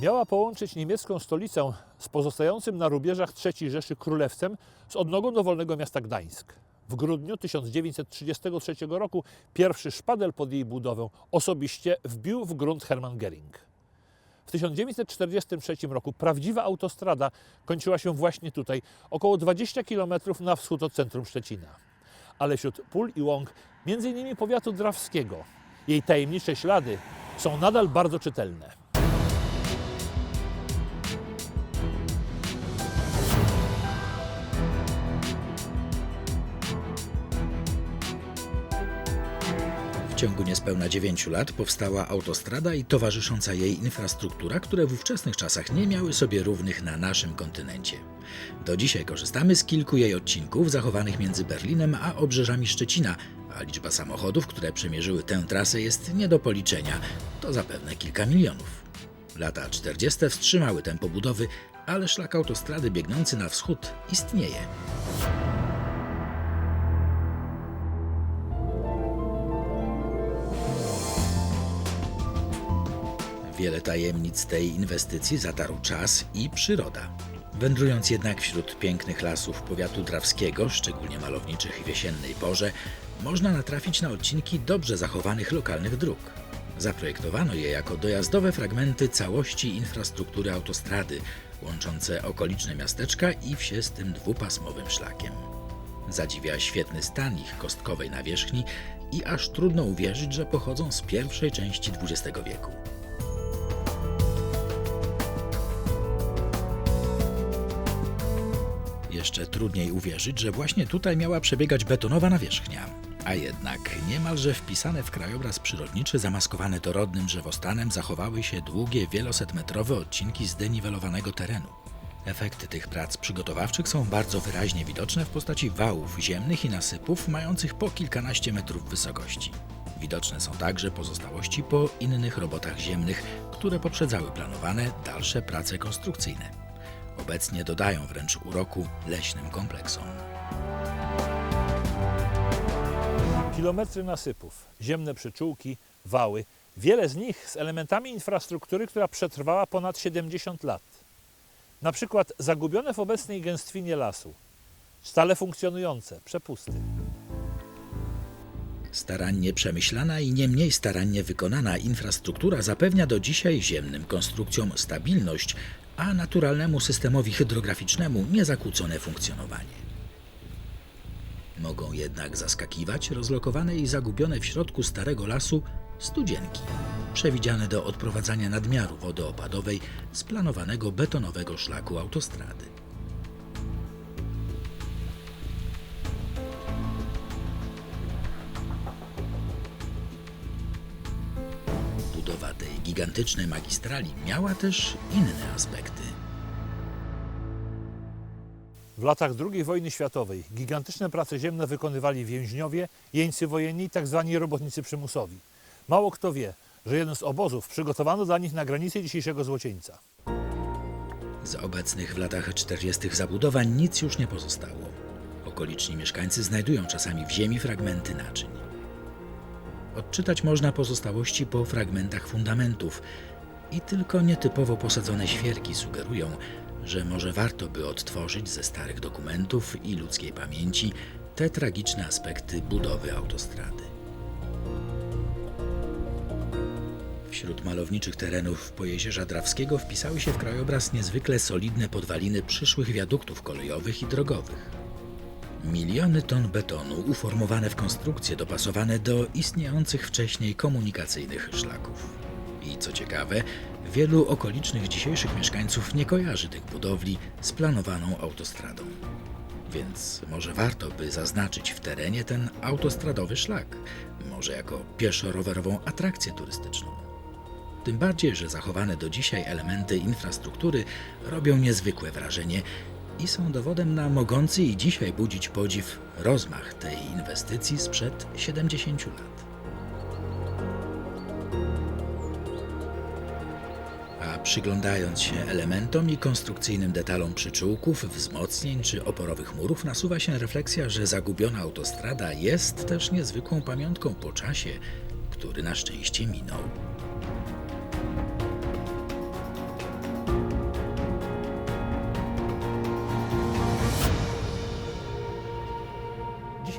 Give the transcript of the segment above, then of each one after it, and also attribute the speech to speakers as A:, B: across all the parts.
A: Miała połączyć niemiecką stolicę z pozostającym na rubieżach III Rzeszy Królewcem z odnogą do wolnego miasta Gdańsk. W grudniu 1933 roku pierwszy szpadel pod jej budowę osobiście wbił w grunt Hermann Göring. W 1943 roku prawdziwa autostrada kończyła się właśnie tutaj, około 20 km na wschód od centrum Szczecina. Ale wśród pól i łąk, między innymi powiatu drawskiego, jej tajemnicze ślady są nadal bardzo czytelne.
B: Ciągu niespełna 9 lat powstała autostrada i towarzysząca jej infrastruktura, które w ówczesnych czasach nie miały sobie równych na naszym kontynencie. Do dzisiaj korzystamy z kilku jej odcinków zachowanych między Berlinem a obrzeżami Szczecina, a liczba samochodów, które przemierzyły tę trasę jest nie do policzenia. To zapewne kilka milionów. Lata 40. wstrzymały tempo budowy, ale szlak autostrady biegnący na wschód istnieje. Wiele tajemnic tej inwestycji zatarł czas i przyroda. Wędrując jednak wśród pięknych lasów powiatu drawskiego, szczególnie malowniczych w jesiennej porze, można natrafić na odcinki dobrze zachowanych lokalnych dróg. Zaprojektowano je jako dojazdowe fragmenty całości infrastruktury autostrady, łączące okoliczne miasteczka i wsie z tym dwupasmowym szlakiem. Zadziwia świetny stan ich kostkowej nawierzchni i aż trudno uwierzyć, że pochodzą z pierwszej części XX wieku. Jeszcze trudniej uwierzyć, że właśnie tutaj miała przebiegać betonowa nawierzchnia. A jednak niemalże wpisane w krajobraz przyrodniczy, zamaskowane dorodnym drzewostanem, zachowały się długie, wielosetmetrowe odcinki zdeniwelowanego terenu. Efekty tych prac przygotowawczych są bardzo wyraźnie widoczne w postaci wałów ziemnych i nasypów mających po kilkanaście metrów wysokości. Widoczne są także pozostałości po innych robotach ziemnych, które poprzedzały planowane dalsze prace konstrukcyjne. Obecnie dodają wręcz uroku leśnym kompleksom.
A: Kilometry nasypów, ziemne przyczółki, wały, wiele z nich z elementami infrastruktury, która przetrwała ponad 70 lat. Na przykład zagubione w obecnej gęstwinie lasu, stale funkcjonujące przepusty.
B: Starannie przemyślana i nie mniej starannie wykonana infrastruktura zapewnia do dzisiaj ziemnym konstrukcjom stabilność, a naturalnemu systemowi hydrograficznemu niezakłócone funkcjonowanie. Mogą jednak zaskakiwać rozlokowane i zagubione w środku starego lasu studzienki, przewidziane do odprowadzania nadmiaru wody opadowej z planowanego betonowego szlaku autostrady. Gigantycznej magistrali miała też inne aspekty.
A: W latach II wojny światowej gigantyczne prace ziemne wykonywali więźniowie, jeńcy wojenni i tzw. robotnicy przymusowi. Mało kto wie, że jeden z obozów przygotowano dla nich na granicy dzisiejszego Złocieńca.
B: Z obecnych w latach 40. zabudowań nic już nie pozostało. Okoliczni mieszkańcy znajdują czasami w ziemi fragmenty naczyń. Odczytać można pozostałości po fragmentach fundamentów i tylko nietypowo posadzone świerki sugerują, że może warto by odtworzyć ze starych dokumentów i ludzkiej pamięci te tragiczne aspekty budowy autostrady. Wśród malowniczych terenów Pojezierza Drawskiego wpisały się w krajobraz niezwykle solidne podwaliny przyszłych wiaduktów kolejowych i drogowych. Miliony ton betonu uformowane w konstrukcje dopasowane do istniejących wcześniej komunikacyjnych szlaków. I co ciekawe, wielu okolicznych dzisiejszych mieszkańców nie kojarzy tych budowli z planowaną autostradą. Więc może warto by zaznaczyć w terenie ten autostradowy szlak, może jako pieszo-rowerową atrakcję turystyczną. Tym bardziej, że zachowane do dzisiaj elementy infrastruktury robią niezwykłe wrażenie i są dowodem na mogący i dzisiaj budzić podziw rozmach tej inwestycji sprzed 70 lat. A przyglądając się elementom i konstrukcyjnym detalom przyczółków, wzmocnień czy oporowych murów, nasuwa się refleksja, że zagubiona autostrada jest też niezwykłą pamiątką po czasie, który na szczęście minął.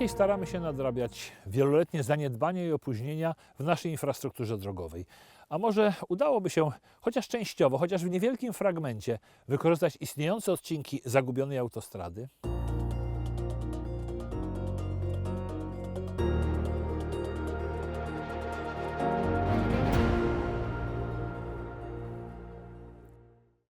A: Dzisiaj staramy się nadrabiać wieloletnie zaniedbania i opóźnienia w naszej infrastrukturze drogowej. A może udałoby się chociaż częściowo, chociaż w niewielkim fragmencie wykorzystać istniejące odcinki zagubionej autostrady?